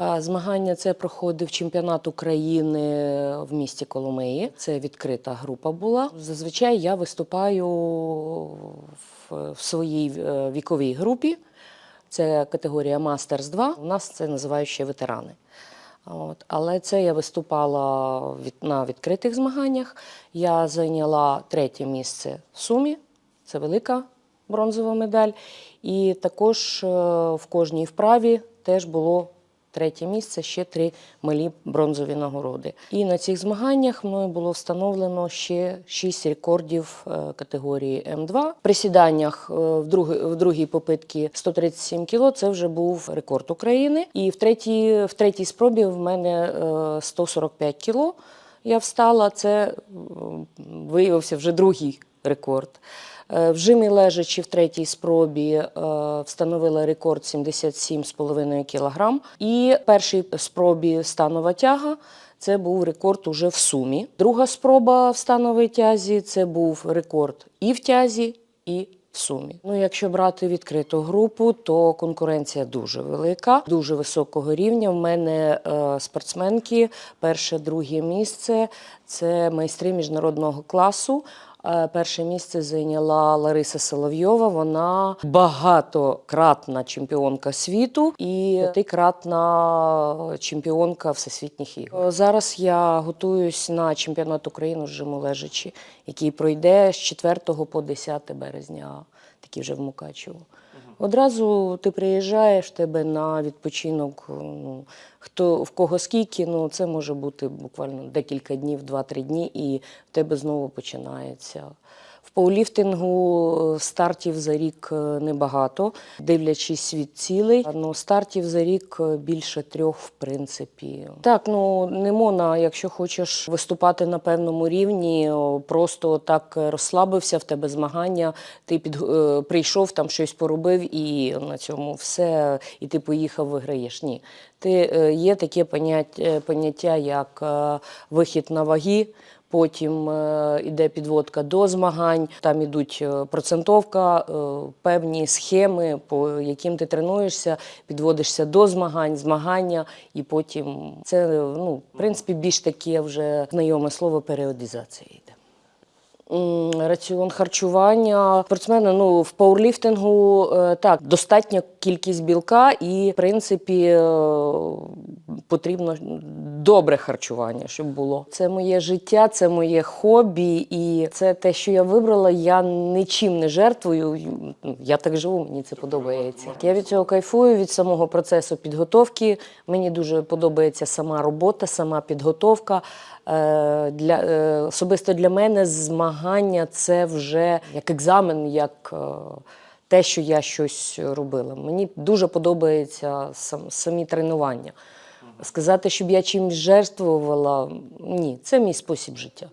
Змагання це проходив чемпіонат України в місті Коломиї. Це відкрита група була. Зазвичай я виступаю в, в своїй е, віковій групі. Це категорія Мастерс 2. У нас це називають ще ветерани. От. Але це я виступала від, на відкритих змаганнях. Я зайняла третє місце в сумі. Це велика бронзова медаль. І також е, в кожній вправі теж було третє місце, ще три малі бронзові нагороди. І на цих змаганнях мною було встановлено ще шість рекордів е, категорії М2. В присіданнях е, в, друг, в другій попитці 137 кіло це вже був рекорд України. І в третій, в третій спробі в мене е, 145 кіло. Я встала, це виявився вже другий рекорд. Е, В жимі лежачи в третій спробі е, встановила рекорд 77,5 кг. І в першій спробі станова тяга це був рекорд уже в сумі. Друга спроба в становій тязі це був рекорд і в тязі, і в сумі. Ну, якщо брати відкриту групу, то конкуренція дуже велика, дуже високого рівня. В мене е, спортсменки, перше, друге місце це майстри міжнародного класу. Е, Перше місце зайняла Лариса Соловйова. Вона багатократна чемпіонка світу і п'ятикратна чемпіонка всесвітніх ігор. Е, Зараз я готуюсь на чемпіонат України з жимолежачі, який пройде з 4 по 10 березня, такий вже в Мукачево. Одразу ти приїжджаєш тебе на відпочинок. Ну, хто в кого скільки, ну це може бути буквально декілька днів, 2-3 дні, і в тебе знову починається. В пауліфтингу е, стартів за рік е, небагато, дивлячись світ цілий. Ну, стартів за рік е, більше трьох, в принципі. Так, ну не можна, якщо хочеш виступати на певному рівні, просто так розслабився в тебе змагання. Ти під прийшов там щось поробив, і на цьому все, і ти поїхав, виграєш. Ні. Ти є таке поняття, поняття як вихід на ваги. Потім е, іде підводка до змагань, там ідуть е, процентовка, е, певні схеми, по яким ти тренуєшся, підводишся до змагань, змагання, і потім це ну, в принципі більш таке вже знайоме слово періодизація йде. Раціон харчування спортсмени ну в пауерліфтингу е, так достатня кількість білка, і в принципі е, потрібно добре харчування, щоб було. Це моє життя, це моє хобі, і це те, що я вибрала. Я нічим не жертвую. Я так живу, мені це подобається. Я від цього кайфую від самого процесу підготовки. Мені дуже подобається сама робота, сама підготовка. Е, Для, е, особисто для мене змагання це вже як екзамен, як те, що я щось робила. Мені дуже подобається сам, самі тренування. Сказати, щоб я чимось жертвувала, ні, це мій спосіб життя.